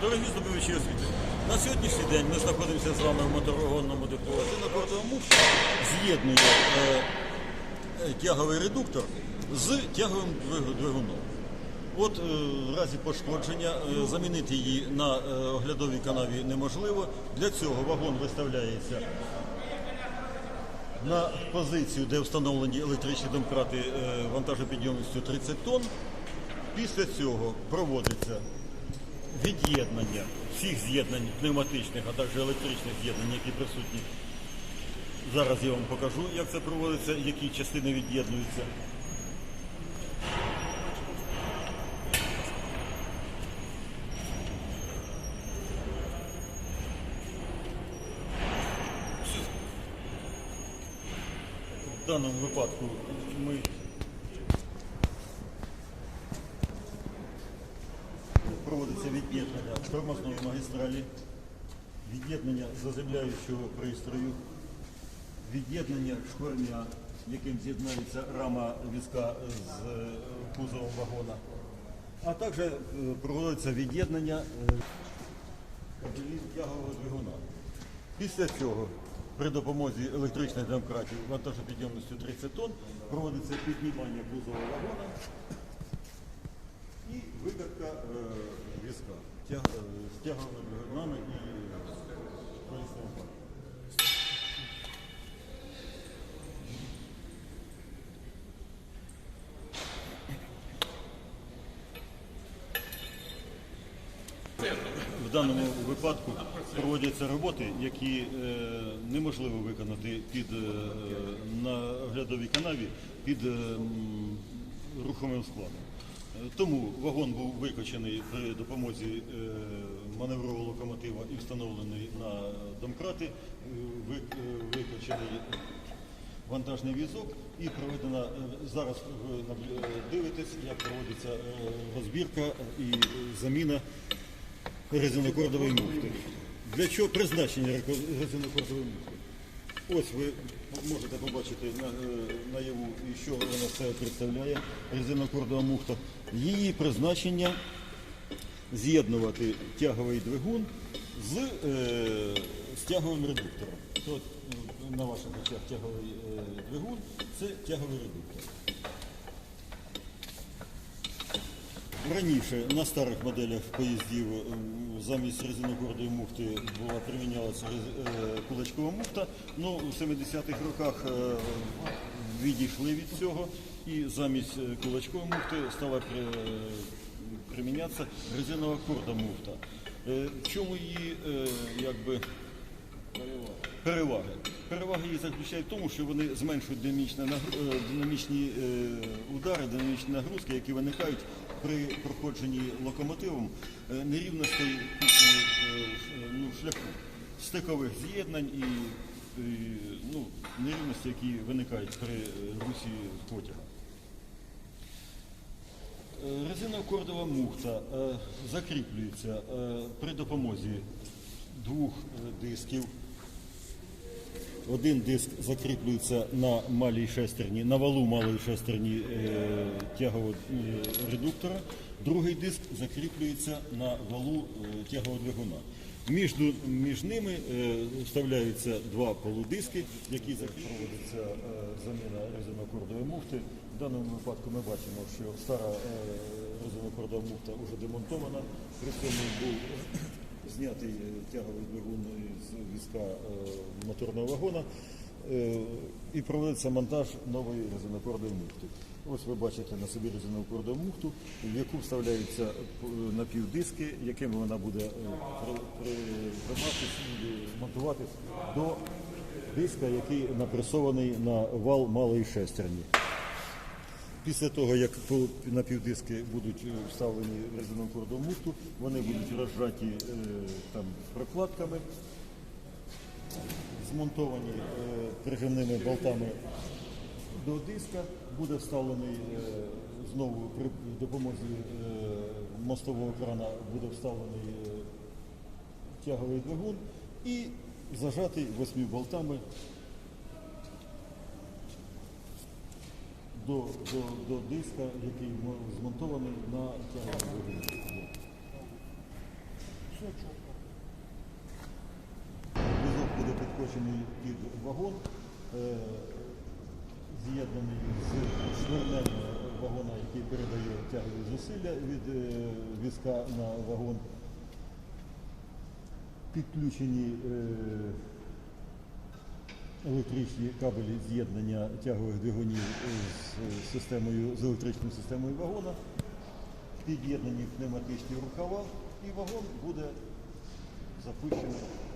Дорогі здобувачі освіти, на сьогоднішній день ми знаходимося з вами в моторогонному депо. На кортовому з'єднує е, е, тяговий редуктор з тяговим двигуном. От е, в разі пошкодження е, замінити її на е, оглядовій канаві неможливо. Для цього вагон виставляється на позицію, де встановлені електричні домкрати е, вантажопідйомністю 30 тонн. Після цього проводиться від'єднання всіх з'єднань пневматичних, а також електричних з'єднань, які присутні. Зараз я вам покажу, як це проводиться, які частини від'єднуються. В даному випадку ми проводиться від'єднання тормозної магістралі, від'єднання заземляючого пристрою, від'єднання шкварня, яким з'єднається рама візка з е, кузовом вагона, а також е, проводиться від'єднання кабелів тягового двигуна. Після цього при допомозі електричних домкратів вантажопідйомністю 30 тонн проводиться піднімання кузова вагона і викатка е, візка з тяговими двигунами і колісним. В даному випадку проводяться роботи, які е, неможливо виконати під е, на оглядовій канаві під е, рухомим складом. Тому вагон був викочений при допомозі е, маневрового локомотива і встановлений на домкрати, е, е, викочений вантажний візок і проведена зараз ви дивитесь, як проводиться розбірка і заміна резинокордової муфти. Для чого призначення резинокордової муфти? Ось ви можете побачити наяву, що вона себе представляє, резинокордова муфта. Її призначення з'єднувати тяговий двигун з, е, з тяговим редуктором. То, е, на ваших очах тяговий е, двигун це тяговий редуктор. Раніше на старих моделях поїздів ем, замість резинокордової муфти була примінялася е, кулачкова муфта. Ну, у 70-х роках е, відійшли від цього і замість е, кулачкової муфти стала примінятися резинова корда муфта. Е, В чому її е, якби, переваги? Переваги її заключають в тому, що вони зменшують динамічні, е, е, удари, динамічні нагрузки, які виникають при проходженні локомотивом е, нерівностей е, ну, шляху, стикових з'єднань і ну, нерівності, які виникають при русі потяга. Е, Резинокордова муфта е, закріплюється е, при допомозі двох дисків. Один диск закріплюється на малій шестерні, на валу малої шестерні тягового редуктора, другий диск закріплюється на валу тягового двигуна. Між, між ними е, вставляються два полудиски, які проводиться е, заміна резинокордової муфти. В даному випадку ми бачимо, що стара е, резинокордова муфта вже демонтована, при цьому був знятий тяговий двигун з візка моторного вагона і проводиться монтаж нової резинокордової муфти. Ось ви бачите на собі резинокордову муфту, в яку вставляються е, напівдиски, якими вона буде е, монтуватись до диска, який напресований на вал малої шестерні. Після того, як напівдиски будуть е, вставлені в резинову вони будуть розжаті е, там, прокладками, змонтовані е, прижимними болтами до диска, буде вставлений е, знову при допомозі е, мостового крана буде вставлений тяговий двигун і зажатий восьми болтами до, до, до диска, який мо- змонтований на тяговий двигун. Під вагон, е, з'єднаний з швирнем вагона, який передає тягові зусилля від е, візка на вагон. Підключені е, електричні кабелі з'єднання тягових двигунів з системою з електричною системою вагона, під'єднані пневматичні рукава, і вагон буде запущений.